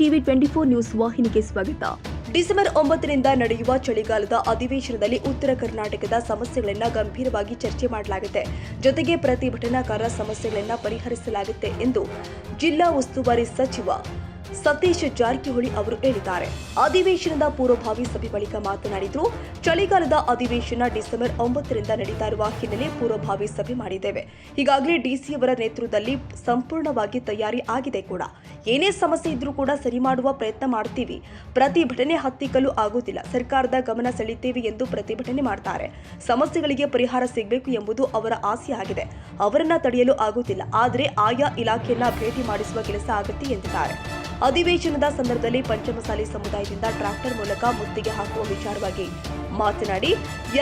TV twenty four news ವಾಹಿನಿಗೆ ಸ್ವಾಗತ. December ಒಂಬತ್ತರಿಂದ ನಡೆಯುವ ಚಳಿಗಾಲದ ಅಧಿವೇಶನದಲ್ಲಿ ಉತ್ತರ ಕರ್ನಾಟಕದ ಸಮಸ್ಯೆಗಳನ್ನು ಗಂಭೀರವಾಗಿ ಚರ್ಚೆ ಮಾಡಲಾಗುತ್ತೆ. ಜೊತೆಗೆ ಪ್ರತಿಭಟನಾಕಾರ ಸಮಸ್ಯೆಗಳನ್ನು ಪರಿಹರಿಸಲಾಗುತ್ತೆ ಎಂದು ಜಿಲ್ಲಾ ಉಸ್ತುವಾರಿ ಸಚಿವ ಸತೀಶ್ ಜಾರಕಿಹೊಳಿ ಅವರು ಹೇಳಿದ್ದಾರೆ. ಅಧಿವೇಶನದ ಪೂರ್ವಭಾವಿ ಸಭೆ ಬಳಿಕ ಮಾತನಾಡಿದ್ರು, ಚಳಿಗಾಲದ ಅಧಿವೇಶನ ಡಿಸೆಂಬರ್ ಒಂಬತ್ತರಿಂದ ನಡೀತಾ ಇರುವ ಹಿನ್ನೆಲೆ ಪೂರ್ವಭಾವಿ ಸಭೆ ಮಾಡಿದ್ದೇವೆ. ಈಗಾಗಲೇ ಡಿಸಿಯವರ ನೇತೃತ್ವದಲ್ಲಿ ಸಂಪೂರ್ಣವಾಗಿ ತಯಾರಿ ಆಗಿದೆ ಕೂಡ. ಏನೇ ಸಮಸ್ಯೆ ಇದ್ರೂ ಕೂಡ ಸರಿ ಮಾಡುವ ಪ್ರಯತ್ನ ಮಾಡ್ತೀವಿ. ಪ್ರತಿಭಟನೆ ಹತ್ತಿಕ್ಕಲು ಆಗುತ್ತಿಲ್ಲ ಸರ್ಕಾರದ ಗಮನ ಸೆಳಿತೇವೆ ಎಂದು ಪ್ರತಿಭಟನೆ ಮಾಡ್ತಾರೆ. ಸಮಸ್ಯೆಗಳಿಗೆ ಪರಿಹಾರ ಸಿಗಬೇಕು ಎಂಬುದು ಅವರ ಆಸೆಯಾಗಿದೆ ಅವರನ್ನ ತಡೆಯಲು ಆಗುತ್ತಿಲ್ಲ ಆದರೆ ಆಯಾ ಇಲಾಖೆಯನ್ನ ಭೇಟಿ ಮಾಡಿಸುವ ಕೆಲಸ ಆಗುತ್ತೆ ಎಂದಿದ್ದಾರೆ. ಅಧಿವೇಶನದ ಸಂದರ್ಭದಲ್ಲಿ ಪಂಚಮಸಾಲಿ ಸಮುದಾಯದಿಂದ ಟ್ರಾಕ್ಟರ್ ಮೂಲಕ ಮುತ್ತಿಗೆ ಹಾಕುವ ವಿಚಾರವಾಗಿ ಮಾತನಾಡಿ,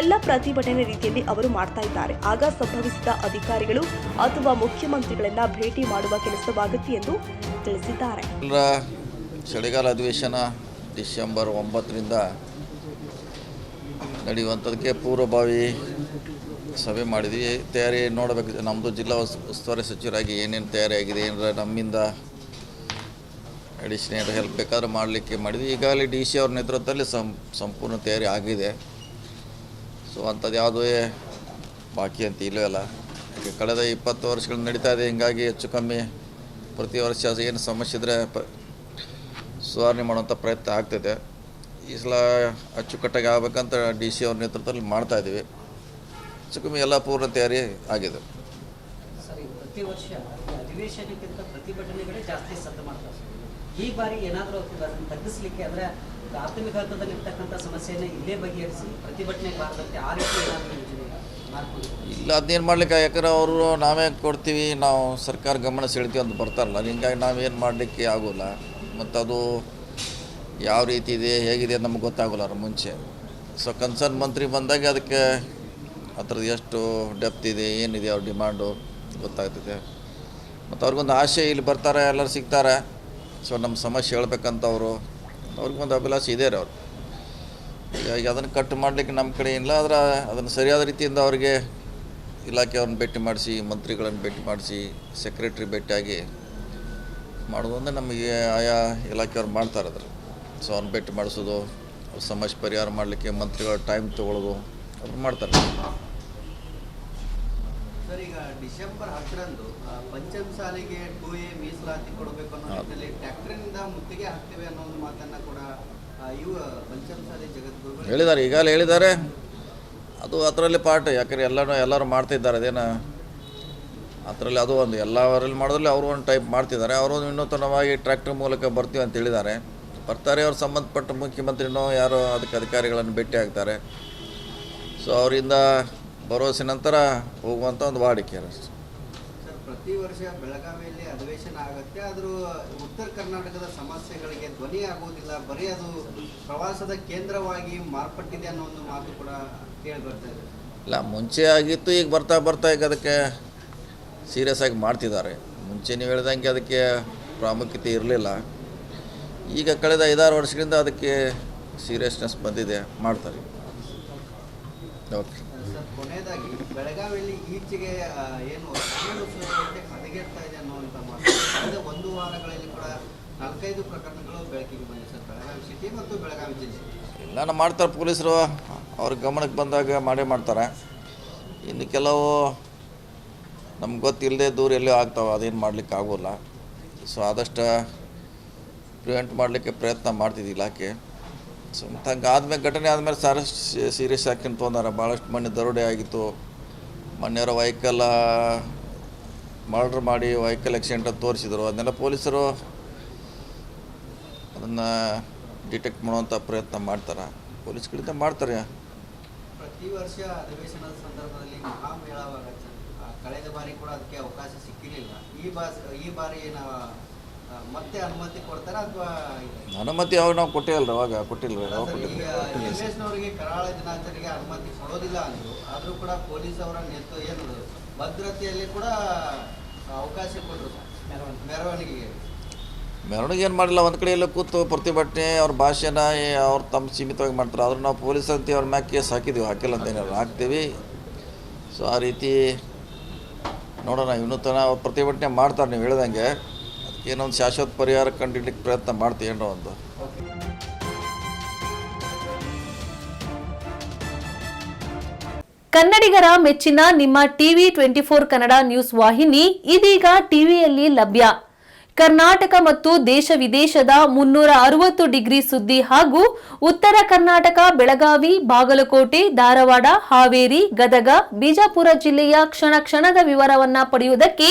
ಎಲ್ಲ ಪ್ರತಿಭಟನೆ ರೀತಿಯಲ್ಲಿ ಅವರು ಮಾಡ್ತಾ ಇದ್ದಾರೆ. ಆಗ ಸಂಭವಿಸಿದ ಅಧಿಕಾರಿಗಳು ಅಥವಾ ಮುಖ್ಯಮಂತ್ರಿಗಳನ್ನ ಭೇಟಿ ಮಾಡುವ ಕೆಲಸವಾಗುತ್ತೆ ಎಂದು ತಿಳಿಸಿದ್ದಾರೆ. ಚಳಿಗಾಲ ಅಧಿವೇಶನ ಡಿಸೆಂಬರ್ ಒಂಬತ್ತರಿಂದ ನಡೆಯುವಂಥದ್ದಕ್ಕೆ ಪೂರ್ವಭಾವಿ ಸಭೆ ಮಾಡಿದ್ವಿ. ತಯಾರಿ ನೋಡಬೇಕು. ನಮ್ಮದು ಜಿಲ್ಲಾ ಉಸ್ ಉಸ್ತುವಾರಿ ಸಚಿವರಾಗಿ ಏನೇನು ತಯಾರಿ ಆಗಿದೆ ಏನಾರ ನಮ್ಮಿಂದ ಅಡಿಷನಲ್ ಹೆಲ್ಪ್ ಬೇಕಾದ್ರೆ ಮಾಡಲಿಕ್ಕೆ ಮಾಡಿದ್ವಿ. ಈಗಾಗಲೇ ಡಿ ಸಿ ಅವ್ರ ನೇತೃತ್ವದಲ್ಲಿ ಸಂಪೂರ್ಣ ತಯಾರಿ ಆಗಿದೆ. ಸೊ ಅಂಥದ್ದು ಯಾವುದೇ ಬಾಕಿ ಅಂತ ಇಲ್ಲವೇ ಅಲ್ಲ. ಯಾಕೆ ಕಳೆದ ಇಪ್ಪತ್ತು ವರ್ಷಗಳು ನಡೀತಾ ಇದೆ. ಹಿಂಗಾಗಿ ಹೆಚ್ಚು ಕಮ್ಮಿ ಪ್ರತಿ ವರ್ಷ ಏನು ಸಮಸ್ಯೆ ಇದ್ದರೆ ಪ, ಸುಧಾರಣೆ ಮಾಡುವಂಥ ಪ್ರಯತ್ನ ಆಗ್ತಿದೆ. ಈ ಸಲ ಅಚ್ಚುಕಟ್ಟಾಗಿ ಆಗ್ಬೇಕಂತ ಡಿ ಸಿ ಅವ್ರ ನೇತೃತ್ವದಲ್ಲಿ ಮಾಡ್ತಾ ಇದ್ದೀವಿ. ಹೆಚ್ಚು ಕಮ್ಮಿ ಎಲ್ಲ ಪೂರ್ಣ ತಯಾರಿ ಆಗಿದೆ. ಪ್ರತಿ ವರ್ಷ ಅಧಿವೇಶನಕ್ಕಿಂತ ಪ್ರತಿಭಟನೆಗಳೇ ಜಾಸ್ತಿ ಸದ್ದು ಮಾಡ್ತಾರೆ. ಈ ಬಾರಿ ಏನಾದರೂ ಅದನ್ನು ತಗ್ಗಿಸ್ಲಿಕ್ಕೆ ಅಂದರೆ ಪ್ರಾಥಮಿಕ ಹಂತದಲ್ಲಿರ್ತಕ್ಕಂಥ ಸಮಸ್ಯೆಯನ್ನು ಇಲ್ಲೇ ಬಗೆಹರಿಸಿ ಪ್ರತಿಭಟನೆ ಬಾರದಂತೆ ಆ ರೀತಿ ಏನಾದರೂ ಯೋಜನೆ? ಇಲ್ಲ ಅದನ್ನೇನು ಮಾಡ್ಲಿಕ್ಕೆ ಯಾಕಂದ್ರೆ ಅವರು ನಾವೇ ಕೊಡ್ತೀವಿ, ನಾವು ಸರ್ಕಾರ ಗಮನ ಸೆಳಿತೀವಿ ಅಂತ ಬರ್ತಾರಲ್ಲ ಹಿಂಗಾಗಿ ನಾವೇನು ಮಾಡಲಿಕ್ಕೆ ಆಗೋಲ್ಲ. ಮತ್ತು ಅದು ಯಾವ ರೀತಿ ಇದೆ, ಹೇಗಿದೆ ಅಂತ ನಮ್ಗೆ ಗೊತ್ತಾಗೋಲ್ಲ ಅವ್ರ ಮುಂಚೆ. ಸೊ ಕನ್ಸರ್ನ್ ಮಂತ್ರಿ ಬಂದಾಗ ಅದಕ್ಕೆ ಅದ್ರದ್ದು ಎಷ್ಟು ಡೆಪ್ತ್ ಇದೆ, ಏನಿದೆ ಅವ್ರ ಡಿಮ್ಯಾಂಡು ಗೊತ್ತಾಗ್ತದೆ. ಮತ್ತು ಅವ್ರಿಗೊಂದು ಆಸೆ ಇಲ್ಲಿ ಬರ್ತಾರೆ, ಎಲ್ಲರೂ ಸಿಗ್ತಾರೆ. ಸೊ ನಮ್ಮ ಸಮಸ್ಯೆ ಹೇಳ್ಬೇಕಂತ ಅವರು ಅವ್ರಿಗೊಂದು ಅಭಿಲಾಷೆ ಇದೆ ರೀ ಅವ್ರು. ಹೀಗಾಗಿ ಅದನ್ನು ಕಟ್ ಮಾಡಲಿಕ್ಕೆ ನಮ್ಮ ಕಡೆ ಇಲ್ಲ ಆದ್ರೆ ಅದನ್ನು ಸರಿಯಾದ ರೀತಿಯಿಂದ ಅವರಿಗೆ ಇಲಾಖೆಯವ್ರನ್ನ ಭೇಟಿ ಮಾಡಿಸಿ, ಮಂತ್ರಿಗಳನ್ನು ಭೇಟಿ ಮಾಡಿಸಿ ಸೆಕ್ರೆಟ್ರಿ ಭೇಟಿಯಾಗಿ ಮಾಡೋದಂದ್ರೆ ನಮಗೆ ಆಯಾ ಇಲಾಖೆಯವ್ರು ಮಾಡ್ತಾರೆ ಅದ್ರ ಸೊ ಅವ್ರನ್ನ ಭೇಟಿ ಮಾಡಿಸೋದು, ಅವ್ರ ಸಮಸ್ಯೆ ಪರಿಹಾರ ಮಾಡಲಿಕ್ಕೆ ಮಂತ್ರಿಗಳ ಟೈಮ್ ತೊಗೊಳ್ಳೋದು ಅವ್ರು ಮಾಡ್ತಾರೆ. ಸರ್ ಈಗ ಡಿಸೆಂಬರ್ ಹತ್ತರಂದು ಪಂಚಮ ಸಾಲಿಗೆ ಟೂ ಎ ಮೀಸಲಾತಿ ಕೊಡಬೇಕು ಅನ್ನೋ. ನಿಟ್ಟಿನಲ್ಲಿ ಮುತ್ತಿಗೆ ಹಾಕ್ತೇವೆ ಅನ್ನೋ ಒಂದು ಮಾತನ್ನ ಕೂಡ ಇವ ಇವು ಪಂಚಮ ಸಾಲಿ ಜಗದ್ಗುರು ಹೇಳಿದ್ದಾರೆ ಈಗಲೇ ಹೇಳಿದ್ದಾರೆ. ಅದು ಅದರಲ್ಲಿ ಪಾರ್ಟ್ ಯಾಕಂದ್ರೆ ಎಲ್ಲರೂ ಎಲ್ಲರೂ ಮಾಡ್ತಿದ್ದಾರೆ ಅದೇನ? ಅದರಲ್ಲಿ ಅದು ಒಂದು ಎಲ್ಲವರಲ್ಲಿ ಮಾಡೋದ್ರಲ್ಲಿ ಅವರು ಒಂದು ಟೈಪ್ ಮಾಡ್ತಿದ್ದಾರೆ. ಅವರು ವಿನೂತನವಾಗಿ ಟ್ರ್ಯಾಕ್ಟರ್ ಮೂಲಕ ಬರ್ತೀವಿ ಅಂತ ಹೇಳಿದ್ದಾರೆ. ಬರ್ತಾರೆ ಅವ್ರು ಸಂಬಂಧಪಟ್ಟ ಮುಖ್ಯಮಂತ್ರಿನೋ ಯಾರೋ ಅದಕ್ಕೆ ಅಧಿಕಾರಿಗಳನ್ನು ಭೇಟಿ ಆಗ್ತಾರೆ. ಸೊ ಅವರಿಂದ ಭರವಸೆ ನಂತರ ಹೋಗುವಂಥ ಒಂದು ವಾಡಿಕೆ ಅಷ್ಟೆ ಪ್ರತಿ ವರ್ಷ ಬೆಳಗಾವಿಯಲ್ಲಿ ಅಧಿವೇಶನ ಆಗುತ್ತೆ. ಆದರೂ ಉತ್ತರ ಕರ್ನಾಟಕದ ಸಮಸ್ಯೆಗಳಿಗೆ ಧ್ವನಿ ಆಗುವುದಿಲ್ಲ. ಬರೀ ಅದು ಪ್ರವಾಸದ ಕೇಂದ್ರವಾಗಿ ಮಾರ್ಪಟ್ಟಿದೆ ಅನ್ನೋ ಒಂದು ಮಾತು ಕೂಡ ಕೇಳಿ ಬರ್ತಾ ಇದೆ. ಇಲ್ಲ ಮುಂಚೆ ಆಗಿತ್ತು ಈಗ ಬರ್ತಾ ಬರ್ತಾ ಈಗ ಅದಕ್ಕೆ ಸೀರಿಯಸ್ ಆಗಿ ಮಾಡ್ತಿದ್ದಾರೆ. ಮುಂಚೆ ನೀವು ಹೇಳ್ದಂಗೆ ಅದಕ್ಕೆ ಪ್ರಾಮುಖ್ಯತೆ ಇರಲಿಲ್ಲ. ಈಗ ಕಳೆದ ಐದಾರು ವರ್ಷಗಳಿಂದ ಅದಕ್ಕೆ ಸೀರಿಯಸ್ನೆಸ್ ಬಂದಿದೆ ಮಾಡ್ತಾರೆ. ಸರ್ ಕೊನೆಯದಾಗಿ ಬೆಳಗಾವಿಯಲ್ಲಿ ಈಚೆಗೆ ಏನು ಹದಗೆಡ್ತಾ ಇದೆ ಅನ್ನುವಂಥ ಮಾತು. ಕಳೆದ ಒಂದು ವಾರಗಳಲ್ಲಿ ಕೂಡ ನಾಲ್ಕೈದು ಪ್ರಕರಣಗಳು ಬೆಳಕಿಗೆ ಬಂದಿದೆ ಸರ್. ಬೆಳಗಾವಿ ಸಿಟಿ ಮತ್ತು ಬೆಳಗಾವಿ ಜಿಲ್ಲೆ. ಎಲ್ಲಾನು ಮಾಡ್ತಾರೆ ಪೊಲೀಸರು. ಅವ್ರ ಗಮನಕ್ಕೆ ಬಂದಾಗ ಮಾಡೇ ಮಾಡ್ತಾರೆ. ಇನ್ನು ಕೆಲವು ನಮ್ಗೆ ಗೊತ್ತಿಲ್ಲದೆ ದೂರ ಎಲ್ಲೋ ಆಗ್ತಾವೆ. ಅದೇನು ಮಾಡ್ಲಿಕ್ಕೆ ಆಗೋಲ್ಲ. ಸೊ ಆದಷ್ಟು ಪ್ರಿವೆಂಟ್ ಮಾಡಲಿಕ್ಕೆ ಪ್ರಯತ್ನ ಮಾಡ್ತಿದ್ದೆ ಇಲಾಖೆ. ಸೊ ಮತ್ತು ಆದ್ಮೇಲೆ ಘಟನೆ ಆದಮೇಲೆ ಸಾರ ಸೀರಿಯಸ್ ಆಗಿ ತೊಂದರೆ ಭಾಳಷ್ಟು ಮನೆ ದರೋಡೆ ಆಗಿತ್ತು. ಮನೆಯವರ ವೆಹಿಕಲ್ ಮರ್ಡ್ರ್ ಮಾಡಿ ವೆಹಿಕಲ್ ಆಕ್ಸಿಡೆಂಟ್ ಅಂತ ತೋರಿಸಿದ್ರು. ಅದನ್ನೆಲ್ಲ ಪೊಲೀಸರು ಅದನ್ನು ಡಿಟೆಕ್ಟ್ ಮಾಡುವಂಥ ಪ್ರಯತ್ನ ಮಾಡ್ತಾರೆ. ಪೊಲೀಸ್ ಕಡೆಯಿಂದ ಮಾಡ್ತಾರೆ. ಪ್ರತಿ ವರ್ಷ ಅಧಿವೇಶನದ ಸಂದರ್ಭದಲ್ಲಿ ಮಹಾಮೇಳವಾಗತ್ತೆ ಕಳೆದ ಬಾರಿ ಕೂಡ ಅದಕ್ಕೆ ಅವಕಾಶ ಸಿಕ್ಕಿರಲಿಲ್ಲ. ಈ ಬಾರಿ ಈ ಬಾರಿ ಆ, ಮತ್ತೆ ಅನುಮತಿ ಕೊಡ್ತಾರಾ ಅಥವಾ ಅನುಮತಿ ಯಾವಾಗ ನಾವು ಕೊಟ್ಟೇ ಅಲ್ರಿ ಅವಾಗ ಕೊಟ್ಟಿಲ್ಲ ಯಾವಾಗ ಕೊಟ್ಟಿಲ್ಲ. ಎಮ್ಮೆಸ್ನವರಿಗೆ ಕರಾಳ ದಿನಾಚರಣೆಗೆ ಅನುಮತಿ ಕೊಡೋದಿಲ್ಲ ಅಂದ್ರು ಆದರೂ ಕೂಡ ಪೊಲೀಸ್ ಅವರ ನೇತೃತ್ವ ಏನು ಭದ್ರತೆಯಲ್ಲಿ ಕೂಡ ಅವಕಾಶ ಕೊಟ್ಟರು ಮೆರವಣಿಗೆಗೆ. ಮೆರವಣಿಗೆ ಏನು ಮಾಡಿಲ್ಲ ಒಂದು ಕಡೆ ಎಲ್ಲ ಕೂತು ಪ್ರತಿಭಟನೆ ಅವ್ರ ಭಾಷೆನ ಅವ್ರು ತಮ್ಮ ಸೀಮಿತವಾಗಿ ಮಾಡ್ತಾರೆ. ಆದ್ರೂ ನಾವು ಪೊಲೀಸ್ ಅಂತ ಅವ್ರ ಮ್ಯಾಕ್ ಕೇಸ್ ಹಾಕಿದ್ದೀವಿ ಹಾಕಿಲ್ಲ ಅಂತ ಏನಾದ್ರು ಹಾಕ್ತೀವಿ. ಸೊ ಆ ರೀತಿ ನೋಡೋಣ ಇನ್ನೂ ತನ ಪ್ರತಿಭಟನೆ ಮಾಡ್ತಾರೆ ನೀವು ಹೇಳ್ದಂಗೆ. ಏನೊಂದು ಶಾಶ್ವತ ಪರಿಹಾರ ಕಂಡಿಡ್ಲಿಕ್ಕೆ ಪ್ರಯತ್ನ ಮಾಡ್ತೀವಿ ಏನೋ ಒಂದು. ಕನ್ನಡಿಗರ ಮೆಚ್ಚಿನ ನಿಮ್ಮ TV twenty four Kannada news ವಾಹಿನಿ ಇದೀಗ ಟಿವಿಯಲ್ಲಿ ಲಭ್ಯ. ಕರ್ನಾಟಕ ಮತ್ತು ದೇಶ ವಿದೇಶದ ಮುನ್ನೂರ ಅರವತ್ತು ಡಿಗ್ರಿ ಸುದ್ದಿ ಹಾಗೂ ಉತ್ತರ ಕರ್ನಾಟಕ, ಬೆಳಗಾವಿ, ಬಾಗಲಕೋಟೆ, ಧಾರವಾಡ, ಹಾವೇರಿ, ಗದಗ, ಬಿಜಾಪುರ ಜಿಲ್ಲೆಯ ಕ್ಷಣ ಕ್ಷಣದ ವಿವರವನ್ನ ಪಡೆಯುವುದಕ್ಕೆ